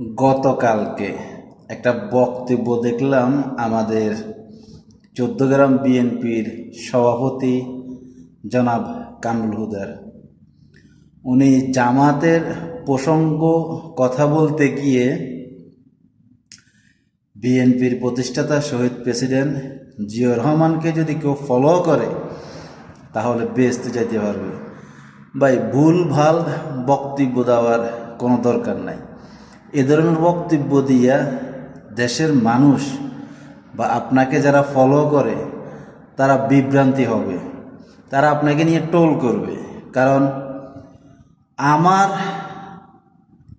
গতকালকে একটা বক্তব্য দেখলাম আমাদের চোদ্দগ্রাম বিএনপির সভাপতি জনাব কামরুল হুদার। উনি জামাতের প্রসঙ্গ কথা বলতে গিয়ে বিএনপির প্রতিষ্ঠাতা শহীদ প্রেসিডেন্ট জিয়র রহমানকে যদি কেউ ফলো করে, তাহলে বেসতে যাইতে পারবে। ভাই, ভুল ভালো বক্তব্য দেওয়ার কোনো দরকার নাই। এ ধরনের বক্তব্য দিয়া দেশের মানুষ বা আপনাকে যারা ফলো করে, তারা বিভ্রান্তি হবে। তারা আপনাকে নিয়ে টোল করবে। কারণ আমার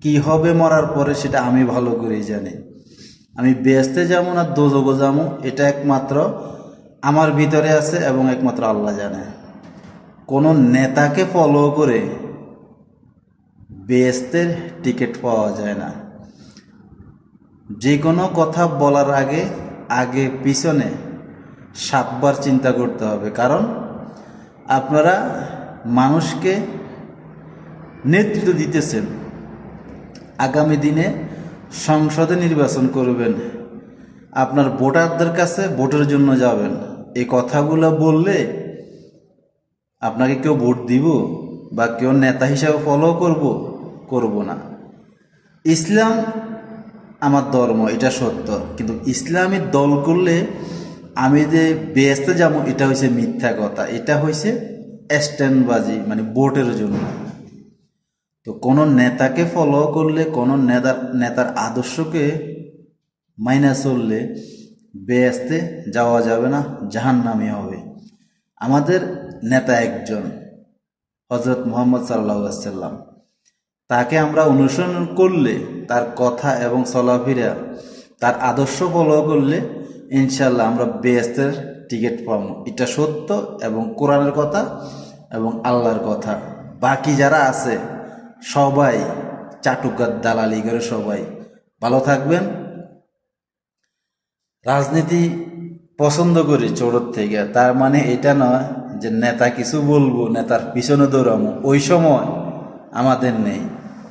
কি হবে মরার পরে সেটা আমি ভালো করেই জানি। আমি বেসতে যাব না, দোজগো যাব, এটা একমাত্র আমার ভিতরে আছে এবং একমাত্র আল্লাহ জানে। কোনো নেতাকে ফলো করে বেস্তের টিকিট পাওয়া যায় না। যে কোনো কথা বলার আগে আগে পিছনে সাতবার চিন্তা করতে হবে। কারণ আপনারা মানুষকে নেতৃত্ব দিতেছেন। আগামী দিনে সংসদে নির্বাচন করবেন। আপনার ভোটারদের কাছে ভোটের জন্য যাবেন। এই কথাগুলো বললে আপনাকে কেউ ভোট দিব বা কেউ নেতা হিসাবে ফলো করব করব না। ইসলাম আমার ধর্ম, এটা সত্য। কিন্তু ইসলামী দল করলে আমি যে বেসতে যাব, এটা হয়েছে মিথ্যা কথা। এটা হয়েছে স্ট্যান্ডবাজি মানে ভোটের জন্য। তো কোনো নেতাকে ফলো করলে, কোনো নেতার নেতার আদর্শকে মাইনা চললে বেহেস্তে যাওয়া যাবে না, জাহান্নামি হবে। আমাদের নেতা একজন হজরত মোহাম্মদ সাল্লাহ সাল্লাম তাকে আমরা অনুসরণ করলে, তার কথা এবং চলাফেরা তার আদর্শ ফলো করলে ইনশাল্লাহ আমরা বেস্তের টিকিট পাবো। এটা সত্য এবং কোরআনের কথা এবং আল্লাহর কথা। বাকি যারা আছে, সবাই চাটুকার দালালি করে সবাই। ভালো থাকবেন। রাজনীতি পছন্দ করি চোরত থেকে। তার মানে এটা নয় যে নেতা কিছু বলব, নেতার পিছনে দৌড়াবো ওই সময় আমাদের নেই।